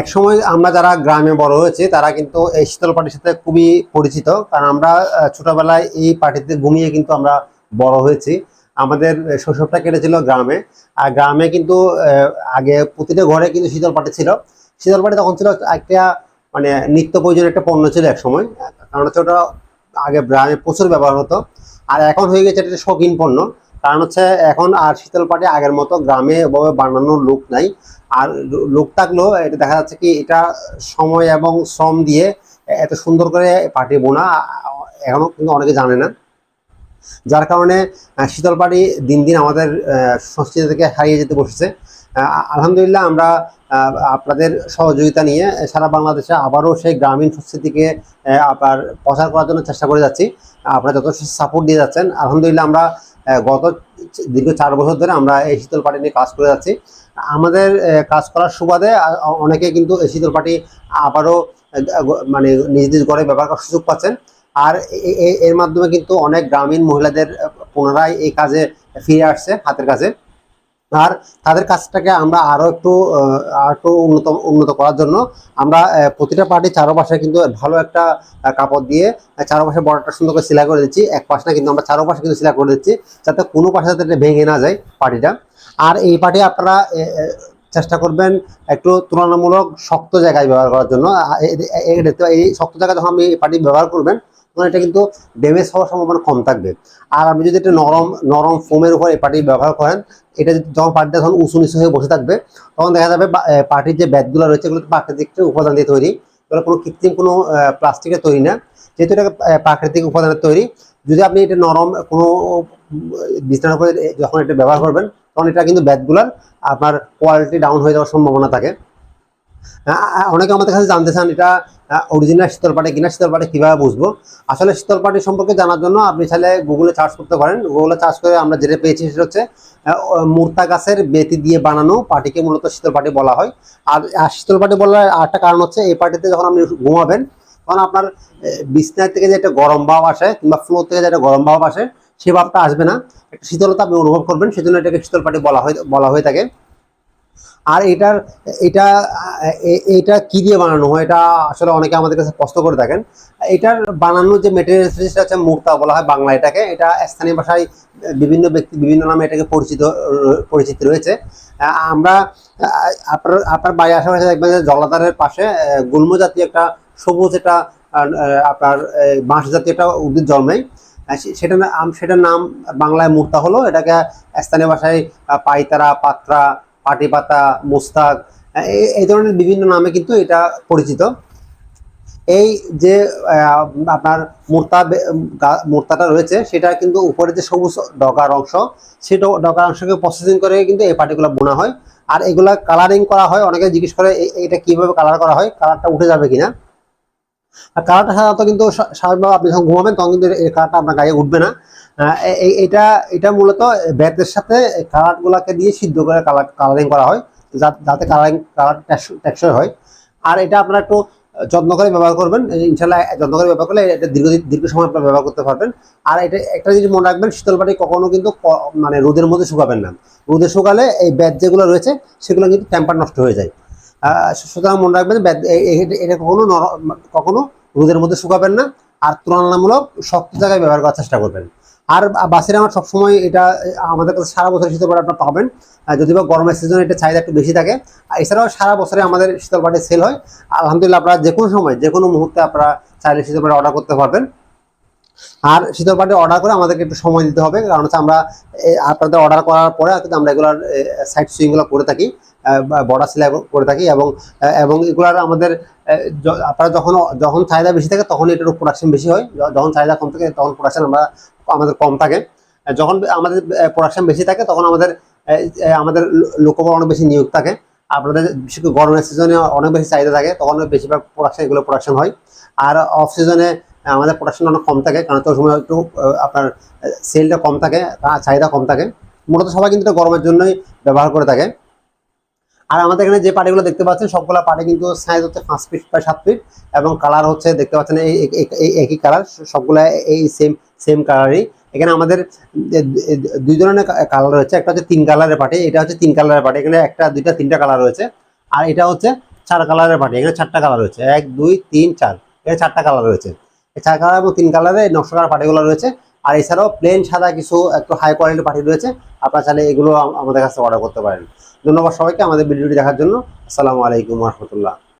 এক সময় আমরা যারা গ্রামে বড় হয়েছি, তারা কিন্তু এই শীতল পাটির সাথে খুবই পরিচিত। কারণ আমরা ছোটবেলায় এই পাটিতে ঘুমিয়ে কিন্তু আমরা বড় হয়েছি। আমাদের শৈশবটা কেটেছিল গ্রামে। আর গ্রামে কিন্তু আগে প্রতিটা ঘরে কিন্তু শীতল পাটি ছিল। শীতল পাটি তখন ছিল একটা মানে নিত্য প্রয়োজনীয় একটা পণ্য ছিল এক সময় কারণ হচ্ছে ওটা আগে গ্রামে প্রচুর ব্যবহার হতো। আর এখন হয়ে গেছে এটা শৌখিন পণ্য। কারণ হচ্ছে এখন আর শীতল পাটি আগের মতো গ্রামে এভাবে বানানোর লোক নাই। আর লোক থাকলেও এটা দেখা যাচ্ছে কি এটা সময় এবং শ্রম দিয়ে এত সুন্দর করে পাটি বোনা এখনও কিন্তু অনেকে জানে না। যার কারণে শীতল পাটি দিন দিন আমাদের সংস্কৃতি থেকে হারিয়ে যেতে বসেছে। আলহামদুলিল্লাহ আমরা আপনাদের সহযোগিতা নিয়ে সারা বাংলাদেশে আবারও সেই গ্রামীণ সংস্কৃতিকে আপনার প্রচার করার জন্য চেষ্টা করে যাচ্ছি। আপনারা যথেষ্ট সাপোর্ট দিয়ে যাচ্ছেন। আলহামদুলিল্লাহ আমরা গত দীর্ঘ চার বছর ধরে আমরা এই শীতল পাটি নিয়ে কাজ করে যাচ্ছি। আমাদের কাজ করার সুবাদে অনেকে কিন্তু এই শীতল পাটি আবারও মানে নিজ নিজ ঘরে ব্যবহার করার সুযোগ পাচ্ছেন। আর এর মাধ্যমে কিন্তু অনেক গ্রামীণ মহিলাদের পুনরায় এই কাজে ফিরে আসছে হাতের কাছে। আর তাদের কাজটাকে আমরা আরও একটু আহ, আর একটু উন্নত উন্নত করার জন্য আমরা প্রতিটা পার্টি চারোপাশে কিন্তু ভালো একটা কাপড় দিয়ে চারোপাশে বর্ডারটা সুন্দর করে সেলাই করে দিচ্ছি। এক পাশ না কিন্তু আমরা চারোপাশে কিন্তু সেলাই করে দিচ্ছি যাতে কোনো পাশে যাতে ভেঙে না যায় পার্টিটা। আর এই পার্টি আপনারা চেষ্টা করবেন একটু তুলনামূলক শক্ত জায়গায় ব্যবহার করার জন্য। এই শক্ত জায়গায় যখন আপনি এই পার্টি ব্যবহার করবেন তখন এটা কিন্তু ড্যামেজ হওয়ার সম্ভাবনা কম থাকবে। আর আপনি যদি একটা নরম নরম ফোমের উপর এই পার্টি ব্যবহার করেন, এটা যদি- যখন পার্টিটা যখন উঁচু নিচু হয়ে বসে থাকবে, তখন দেখা যাবে পার্টির যে ব্যাটগুলো রয়েছে এগুলো প্রাকৃতিক উপাদান দিয়ে তৈরি। এগুলো কোনো কৃত্রিম কোনো প্লাস্টিকের তৈরি না। যেহেতু এটা প্রাকৃতিক উপাদানের তৈরি, যদি আপনি এটা নরম কোনো বিছানার উপরে যখন এটা ব্যবহার করবেন, তখন এটা কিন্তু ব্যাটগুলোর আপনার কোয়ালিটি ডাউন হয়ে যাওয়ার সম্ভাবনা থাকে। অনেকে আমাদের কাছে জানতে চান এটা অরিজিনাল শীতল পাটি কিনা শীতল পাটি কীভাবে বুঝব? আসলে শীতল পাটি সম্পর্কে জানার জন্য আপনি চাইলে গুগলে সার্চ করতে পারেন। গুগলে সার্চ করে আমরা যেটা পেয়েছি সেটা হচ্ছে মূর্তা গাছের বেতি দিয়ে বানানো পাটিকে মূলত শীতল পাটি বলা হয়। আর আর শীতল পাটি বলার আরেকটা কারণ হচ্ছে এই পাটিতে যখন আপনি ঘুমাবেন, তখন আপনার বিছনার থেকে যে একটা গরম ভাব আসে কিংবা ফ্লোর থেকে যে একটা গরম ভাব আসে, সে ভাবটা আসবে না। একটা শীতলতা আপনি অনুভব করবেন, সেজন্য এটাকে শীতল পাটি বলা হয়, বলা হয়ে থাকে। আর এটার এটা এটা কি দিয়ে বানানো হয়? এটা আসলে অনেকে আমাদের কাছে প্রশ্ন করে থাকেন। এটার বানানোর যে মেটেরিয়াল সেটা হচ্ছে মূর্তা বলা হয় বাংলা এটাকে। এটা স্থানীয় ভাষায় বিভিন্ন ব্যক্তি বিভিন্ন নামে এটাকে পরিচিত পরিচিতি রয়েছে। আমরা আপনার আপনার বাড়ি আশেপাশে দেখবেন যে জলাধারের পাশে গুল্ম জাতীয় একটা সবুজ আহ, আপনার বাঁশ জাতীয় একটা উদ্ভিদ জন্মায়। সেটা সেটার নাম বাংলায় মুর্তা হলো। এটাকে স্থানীয় ভাষায় পাইতারা পাত্রা পাটি পাতা, মুস্তাক এই- ধরনের বিভিন্ন নামে কিন্তু এটা পরিচিত। এই যে আপনার মূর্তা মূর্তাটা রয়েছে, সেটা কিন্তু উপরে যে সবুজ ডগার অংশ সেই ডগার অংশকে প্রসেসিং করে কিন্তু এই পাটিগুলো বোনা হয়। আর এগুলা কালারিং করা হয়, অনেকে জিজ্ঞেস করে এটা কীভাবে কালার করা হয় কালারটা উঠে যাবে কিনা। আর কালারটা সাধারণত কিন্তু স্বাভাবিকভাবে আপনি যখন ঘুমাবেন, তখন কিন্তু এই কালারটা আপনার গায়ে উঠবে না। এটা এটা মূলত ব্যাতের সাথে কালার গুলাকে দিয়ে সিদ্ধ করে কালার কালারিং করা হয় যাতে কালারিং কালার টেকসই হয়। আর এটা আপনারা একটু যত্ন করে ব্যবহার করবেন ইনশাল্লাহ যত্ন করে ব্যবহার করলে এটা দীর্ঘদিন দীর্ঘ সময় আপনারা ব্যবহার করতে পারবেন। আর এটা, একটা জিনিস মনে রাখবেন, শীতল পাটি কখনো কিন্তু মানে রোদের মধ্যে শুকাবেন না। রোদে শুকালে এই ব্যাট যেগুলো রয়েছে, সেগুলো কিন্তু টেম্পার নষ্ট হয়ে যায়। সুতরাং মনে রাখবেন ব্যাট এটা কখনো কখনো রোদের মধ্যে শুকাবেন না, আর তুলনামূলক শক্ত জায়গায় ব্যবহার করার চেষ্টা করবেন। আর বাসের আমার সবসময় এটা, আমাদের কাছে সারা বছর শীতল পাটি আপনার পাবেন। যদি বা গরমের সিজনে এটা চাহিদা একটু বেশি থাকে। এছাড়াও সারা বছরে আমাদের শীতল সেল হয়। আলহামদুলিল্লাহ, আপনারা যে কোনো সময় যে কোনো মুহূর্তে আপনারা চাইলে শীতল অর্ডার করতে পারবেন। আর শীতল পাটি অর্ডার করে আমাদেরকে একটু সময় দিতে হবে, কারণ হচ্ছে আমরা আপনাদের অর্ডার করার পরে কিন্তু আমরা এগুলার সাইড সুইংগুলো করে থাকি বর্ডার সেলাই করে থাকি এবং এবং এগুলার আমাদের আপনারা যখন যখন চাহিদা বেশি থাকে তখন এটার প্রোডাকশন বেশি হয় যখন চাহিদা কম থাকে তখন প্রোডাকশন আমরা, আমাদের কম থাকে। যখন আমাদের প্রোডাকশন বেশি থাকে তখন আমাদের আমাদের লোকবল অনেক বেশি নিয়োগ থাকে। আপনাদের বিশেষ করে গরমের সিজনে অনেক বেশি চাহিদা থাকে, তখন বেশিরভাগ প্রোডাকশন এগুলো প্রোডাকশন হয়। আর অফ সিজনে আমাদের প্রোডাকশন অনেক কম থাকে, কারণ তো সময় একটু আপনার সেলটা কম থাকে চাহিদা কম থাকে। মূলত সবাই কিন্তু গরমের জন্যই ব্যবহার করে থাকে। আর আমাদের এখানে যে পাটিগুলো দেখতে পাচ্ছেন, সবগুলো পাটি কিন্তু সাইজ হচ্ছে পাঁচ ফিট বা সাত ফিট এবং কালার হচ্ছে, দেখতে পাচ্ছেন এই একই কালার সবগুলো এই সেম সেম কালারই এখানে আমাদের দুই ধরনের কালার রয়েছে, একটা হচ্ছে তিন কালারের পাটি এটা হচ্ছে তিন কালারের পাটি এখানে একটা, দুইটা, তিনটা কালার রয়েছে। আর এটা হচ্ছে চার কালারের পার্টি এখানে চারটা কালার রয়েছে, এক, দুই, তিন, চার, এখানে চারটা কালার রয়েছে। চার কালার এবং তিন কালারে নকশা কালার পার্টিগুলো রয়েছে। আর এছাড়াও প্লেন সাদা কিছু একটু হাই কোয়ালিটির পার্টি রয়েছে। আপনারা চাইলে এগুলো আম- আমাদের কাছে অর্ডার করতে পারেন। ধন্যবাদ সবাইকে আমাদের ভিডিওটি দেখার জন্য। আসসালামু আলাইকুম রহমতুল্লাহ।